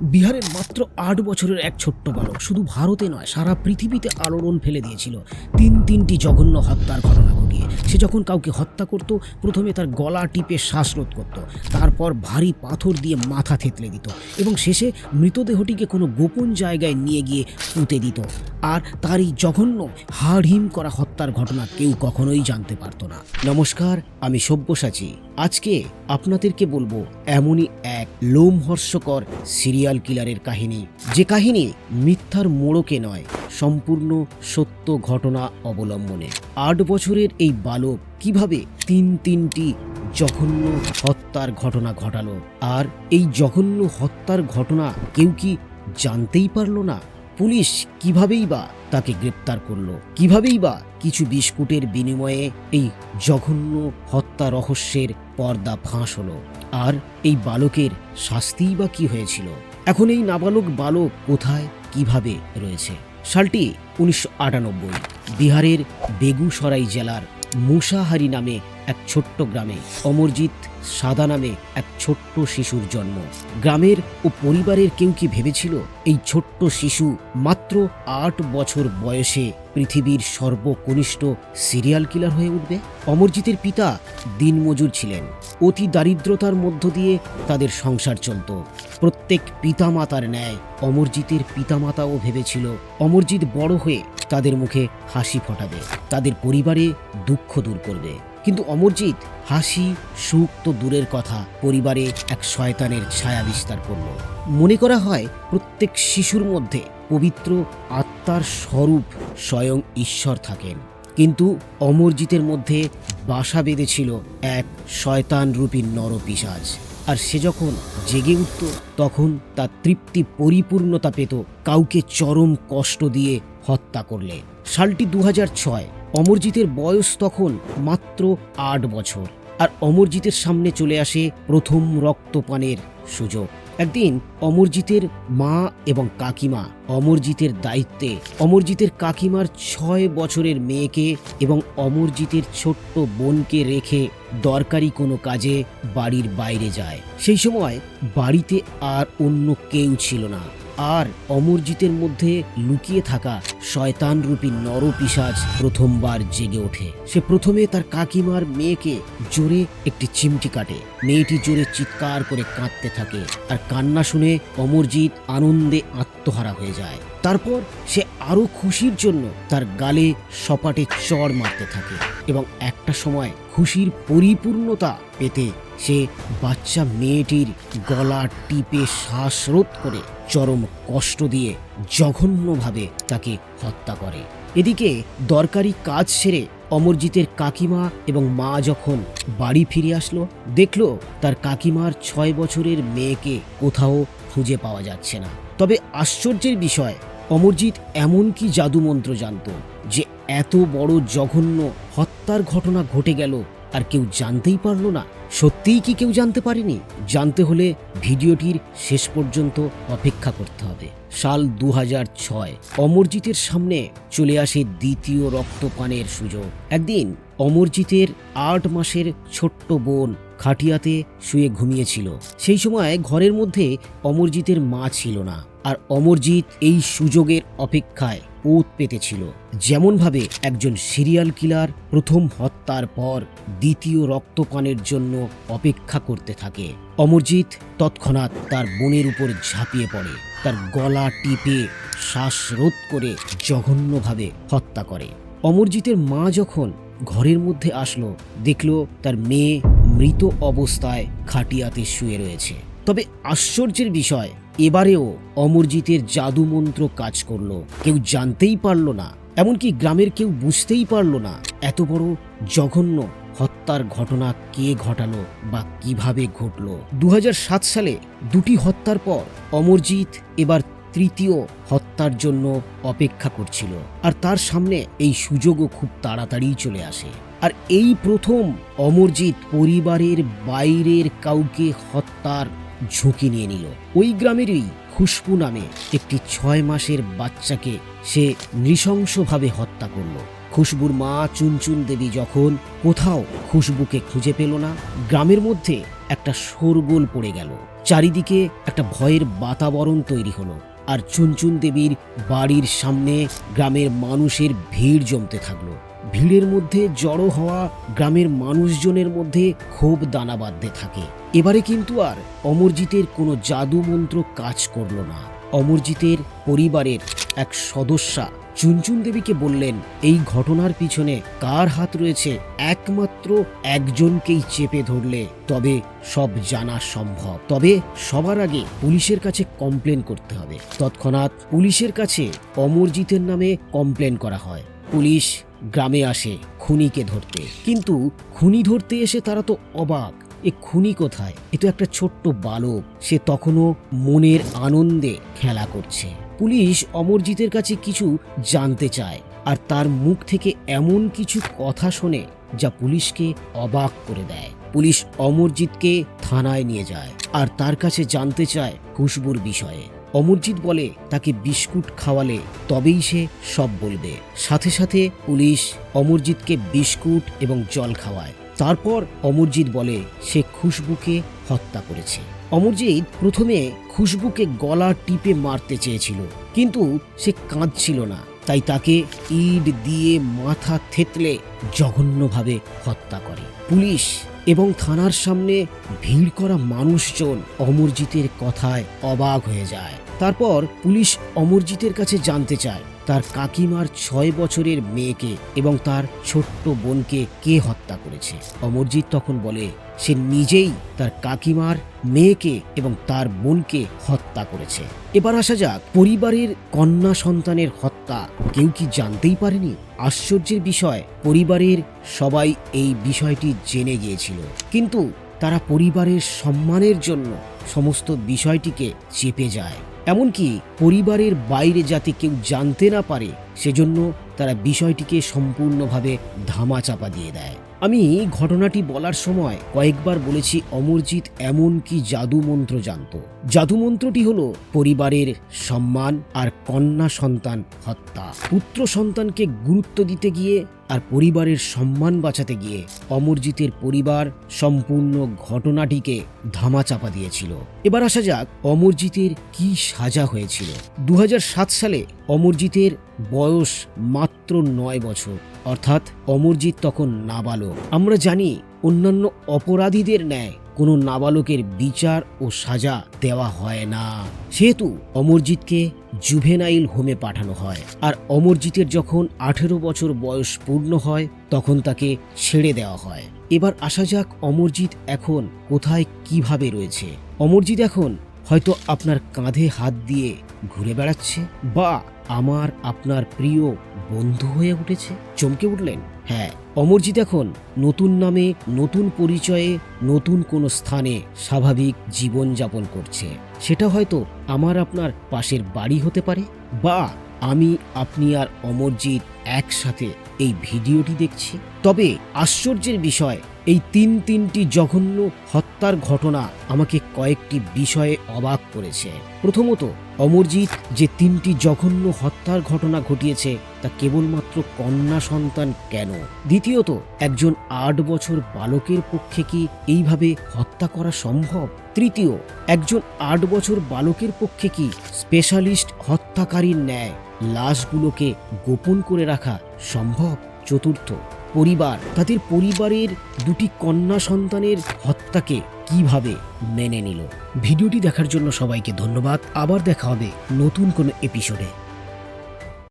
বিহারের মাত্র আট বছরের এক ছোট্ট বালক। শুধু ভারতে নয়, সারা পৃথিবীতে আলোড়ন ফেলে দিয়েছিল। তিন তিনটি জঘন্য হত্যার ঘটনা ঘটিয়ে সে যখন কাউকে হত্যা করত, প্রথমে তার গলা টিপে শ্বাসরোধ করত, তারপর ভারী পাথর দিয়ে মাথা থেতলে দিত এবং শেষে মৃতদেহটিকে কোনো গোপন জায়গায় নিয়ে গিয়ে পুঁতে দিত। আর তার এই জঘন্য, হাড়হিম করা হত্যার ঘটনা কেউ কখনোই জানতে পারত না। নমস্কার, আমি সব্যসাচী। আজকে আপনাদেরকে বলব এমনই এক লোমহর্ষকর সিরিয়াল কিলারের কাহিনী। যে কাহিনী মিথ্যার মোড়কে নয় সম্পূর্ণ সত্য ঘটনা অবলম্বনে। আট বছরের এই বালক কীভাবে তিন তিনটি জঘন্য হত্যার ঘটনা ঘটালো? আর এই জঘন্য হত্যার ঘটনা কেউ কি জানতেই পারল না? পুলিশ কিভাবেই বা তাকে গ্রেপ্তার করল? কিভাবেই বা কিছু বিস্কুটের বিনিময়ে এই জঘন্য হত্যা রহস্যের পর্দা ফাঁস হলো? আর এই বালকের শাস্তিই বা কি হয়েছিল? এখন এই নাবালক বালক কোথায়, কীভাবে রয়েছে? সালটি উনিশশো আটানব্বই বিহারের বেগুসরাই জেলার মুসাহারি নামে এক ছোট্ট গ্রামে, অমরজিৎ সাদা নামে এক ছোট্ট শিশুর জন্ম। গ্রামের ও পরিবারের কেউ কি ভেবেছিল এই ছোট্ট শিশু মাত্র আট বছর বয়সে পৃথিবীর সর্বকনিষ্ঠ সিরিয়াল কিলার হয়ে উঠবে? অমরজিতের পিতা দিনমজুর ছিলেন। অতি দারিদ্রতার মধ্য দিয়ে তাদের সংসার চলত। প্রত্যেক পিতামাতার ন্যায় অমরজিতের পিতামাতাও ভেবেছিল অমরজিৎ বড় হয়ে তাদের মুখে হাসি ফোটাবে। তাদের পরিবারে দুঃখ দূর করবে। কিন্তু অমরজিৎ, হাসি, সুখ তো দূরের কথা। পরিবারে এক শয়তানের ছায়া বিস্তার করল। মনে করা হয়, প্রত্যেক শিশুর মধ্যে পবিত্র আত্মার স্বরূপ স্বয়ং ঈশ্বর থাকেন। কিন্তু অমরজিতের মধ্যে বাসা বেঁধেছিল এক শয়তান রূপী নরপিসাজ আর সে যখন জেগে উঠত, তখন তার তৃপ্তি পরিপূর্ণতা পেত, কাউকে চরম কষ্ট দিয়ে হত্যা করলে। সালটি দু অমরজিতের বয়স তখন মাত্র আট বছর, আর অমরজিতের সামনে চলে আসে প্রথম রক্তপানের সুযোগ। একদিন অমরজিতের মা এবং কাকিমা অমরজিতের দায়িত্বে, অমরজিতের কাকিমার ছয় বছরের মেয়েকে এবং অমরজিতের ছোট্ট বোনকে রেখে দরকারি কোনো কাজে বাড়ির বাইরে যায়। সেই সময় বাড়িতে আর অন্য কেউ ছিল না, আর অমরজিতের মধ্যে লুকিয়ে থাকা শয়তান রূপী নরপিসাজ প্রথমবার জেগে ওঠে। সে প্রথমে তার কাকিমার মেয়েকে জোরে একটি চিমটি কাটে। মেয়েটি জোরে চিৎকার করে কাঁদতে থাকে আর কান্না শুনে অমরজিৎ আনন্দে আত্মহারা হয়ে যায়। তারপর সে আরও খুশির জন্য তার গালে সপাটে চড় মারতে থাকে এবং একটা সময় খুশির পরিপূর্ণতা পেতে সে বাচ্চা মেয়েটির গলা টিপে শ্বাসরোধ করে চরম কষ্ট দিয়ে জঘন্যভাবে তাকে হত্যা করে। এদিকে দরকারি কাজ সেরে অমরজিতের কাকিমা এবং মা যখন বাড়ি ফিরে আসলো, দেখল তার কাকিমার ছয় বছরের মেয়েকে কোথাও খুঁজে পাওয়া যাচ্ছে না। তবে আশ্চর্যের বিষয়, অমরজিৎ এমন কি জাদুমন্ত্র জানতো যে এত বড় জঘন্য হত্যার ঘটনা ঘটে গেল আর কেউ জানতেই পারল না। সত্যিই কি কেউ জানতে পারেনি? জানতে হলে ভিডিওটির শেষ পর্যন্ত অপেক্ষা করতে হবে। সাল দু ছয়, অমরজিতের সামনে চলে আসে দ্বিতীয় রক্তপানের সুযোগ। একদিন অমরজিতের আট মাসের ছোট্ট বোন খাটিয়াতে শুয়ে ঘুমিয়েছিল। সেই সময় ঘরের মধ্যে অমরজিতের মা ছিল না, আর অমরজিৎ এই সুযোগের অপেক্ষায় ওত পেতেছিল। যেমনভাবে একজন সিরিয়াল কিলার প্রথম হত্যার পর দ্বিতীয় রক্তপানের জন্য অপেক্ষা করতে থাকে। অমরজিৎ তৎক্ষণাৎ তার বোনের উপর ঝাঁপিয়ে পড়ে, তার গলা টিপে শ্বাসরোধ করে জঘন্যভাবে হত্যা করে। অমরজিতের মা যখন ঘরের মধ্যে আসলো, দেখল তার মেয়ে মৃত অবস্থায় খাটিয়াতে শুয়ে রয়েছে। তবে আশ্চর্যের বিষয়, এবারেও অমরজিতের জাদুমন্ত্র কাজ করল। কেউ জানতেই পারল না, এমনকি গ্রামের কেউ বুঝতেই পারল না এত বড় জঘন্য হত্যার ঘটনা কে ঘটালো বা কীভাবে ঘটলো। দু সালে দুটি হত্যার পর অমরজিৎ এবার তৃতীয় হত্যার জন্য অপেক্ষা করছিল। আর তার সামনে এই সুযোগও খুব তাড়াতাড়ি চলে আসে। আর এই প্রথম অমরজিৎ পরিবারের বাইরের কাউকে হত্যার ঝুঁকি নিয়ে নিল। ওই গ্রামেরই খুশবু নামে একটি ছয় মাসের বাচ্চাকে সে নৃশংসভাবে হত্যা করল। খুশবুর মা চুনচুন দেবী যখন কোথাও খুশবুকে খুঁজে পেল না, গ্রামের মধ্যে একটা শোরগোল পড়ে গেল। চারিদিকে একটা ভয়ের বাতাবরণ তৈরি হলো। আর চুনচুন দেবীর বাড়ির সামনে গ্রামের মানুষের ভিড় জমতে থাকল। ভিড়ের মধ্যে জড়ো হওয়া গ্রামের মানুষজনের মধ্যে ক্ষোভ দানা বাঁধতে থাকে। এবারে কিন্তু আর অমরজিতের কোনো জাদু মন্ত্র কাজ করল না। অমরজিতের পরিবারের এক সদস্যা চুনচুন দেবীকে বললেন, এই ঘটনার পিছনে কার হাত রয়েছে? একমাত্র একজনকেই চেপে ধরলে তবে সব জানা সম্ভব। তবে সবার আগে পুলিশের কাছে কমপ্লেন করতে হবে। তৎক্ষণাৎ পুলিশের কাছে অমরজিতের নামে কমপ্লেন করা হয়। পুলিশ গ্রামে আসে খুনিকে ধরতে। কিন্তু খুনি ধরতে এসে তারা তো অবাক, এ খুনি কোথায়? এ তো একটা ছোট্ট বালক। সে তখনও মনের আনন্দে খেলা করছে। পুলিশ অমরজিতের কাছে কিছু জানতে চায় আর তার মুখ থেকে এমন কিছু কথা শোনে যা পুলিশকে অবাক করে দেয়। পুলিশ অমরজিৎকে থানায় নিয়ে যায় আর তার কাছে জানতে চায় খুশবুর বিষয়ে। অমরজিৎ বলে, তাকে বিস্কুট খাওয়ালে তবেই সে সব বলবে। সাথে সাথে পুলিশ অমরজিৎকে বিস্কুট এবং জল খাওয়ায়। তারপর অমরজিৎ বলে, সে খুশবুকে হত্যা করেছে। অমরজিৎ প্রথমে খুশবুকে গলা টিপে মারতে চেয়েছিল, কিন্তু সে কাঁদছিল না। তাই তাকে ইট দিয়ে মাথা থেতলে জঘন্যভাবে হত্যা করে। পুলিশ এবং থানার সামনে ভিড় করা মানুষজন অমরজিতের কথায় অবাক হয়ে যায়। তারপর পুলিশ অমরজিতের কাছে জানতে চায়, তার কাকিমার ছয় বছরের মেয়েকে এবং তার ছোট্ট বোনকে কে হত্যা করেছে। অমরজিৎ তখন বলে, সে নিজেই তার কাকিমার মেয়েকে এবং তার বোনকে হত্যা করেছে। এবার আসা যাক, পরিবারের কন্যা সন্তানের হত্যা কেউ কি জানতেই পারেনি? আশ্চর্যের বিষয়, পরিবারের সবাই এই বিষয়টি জেনে গিয়েছিল। কিন্তু তারা পরিবারের সম্মানের জন্য সমস্ত বিষয়টিকে চেপে যায়। এমনকি পরিবারের বাইরে যাতে কেউ জানতে না পারে, সেজন্য তারা বিষয়টিকে সম্পূর্ণভাবে ধামাচাপা দিয়ে দেয়। আমি ঘটনাটি বলার সময় কয়েকবার বলেছি, অমরজিৎ, এমন কি জাদু মন্ত্র জানত? জাদু মন্ত্রটি হলো পরিবারের সম্মান আর কন্যা সন্তান হত্যা। পুত্র সন্তানকে গুরুত্ব দিতে গিয়ে আর পরিবারের সম্মান বাঁচাতে গিয়ে অমরজিতের পরিবার সম্পূর্ণ ঘটনাটিকে ধামাচাপা দিয়েছিল। এবার আসা যাক অমরজিতের কি সাজা হয়েছিল। দু হাজার সাত সালে অমরজিতের বয়স মাত্র নয় বছর। অর্থাৎ অমরজিৎ তখন নাবালক। আমরা জানি অন্যান্য অপরাধীদের ন্যায় কোনো নাবালকের বিচার ও সাজা দেওয়া হয় না। সেহেতু অমরজিৎকে জুভেনাইল হোমে পাঠানো হয় আর অমরজিতের যখন আঠেরো বছর বয়স পূর্ণ হয়, তখন তাকে ছেড়ে দেওয়া হয়। এবার আসা যাক অমরজিৎ এখন কোথায় কীভাবে রয়েছে। অমরজিৎ এখন হয়তো আপনার কাঁধে হাত দিয়ে ঘুরে বেড়াচ্ছে বা আমার আপনার প্রিয় বন্ধু হয়ে উঠেছে। চমকে উঠলেন? হ্যাঁ। অমরজিৎ এখন নতুন নামে, নতুন পরিচয়ে, নতুন কোনো স্থানে স্বাভাবিক জীবনযাপন করছে। সেটা হয়তো আমার আপনার পাশের বাড়ি হতে পারে বা আমি, আপনি আর অমরজিৎ একসাথে এই ভিডিওটি দেখছি। তবে আশ্চর্যের বিষয় এই তিন তিনটি জঘন্য হত্যার ঘটনা আমাকে কয়েকটি বিষয়ে অবাক করেছে। প্রথমত, অমরজিৎ যে তিনটি জঘন্য হত্যার ঘটনা ঘটিয়েছে তা কেবলমাত্র কন্যা সন্তান কেন? দ্বিতীয়ত, একজন আট বছর বালকের পক্ষে কি এইভাবে হত্যা করা সম্ভব? তৃতীয়, একজন আট বছর বালকের পক্ষে কি স্পেশালিস্ট হত্যাকারীর ন্যায় লাশগুলোকে গোপন করে রাখা সম্ভব? চতুর্থ পরিবার, তাদের পরিবারের দুটি কন্যা সন্তানের হত্যাকে কীভাবে মেনে নিল? ভিডিওটি দেখার জন্য সবাইকে ধন্যবাদ। আবার দেখা হবে নতুন কোনো এপিসোডে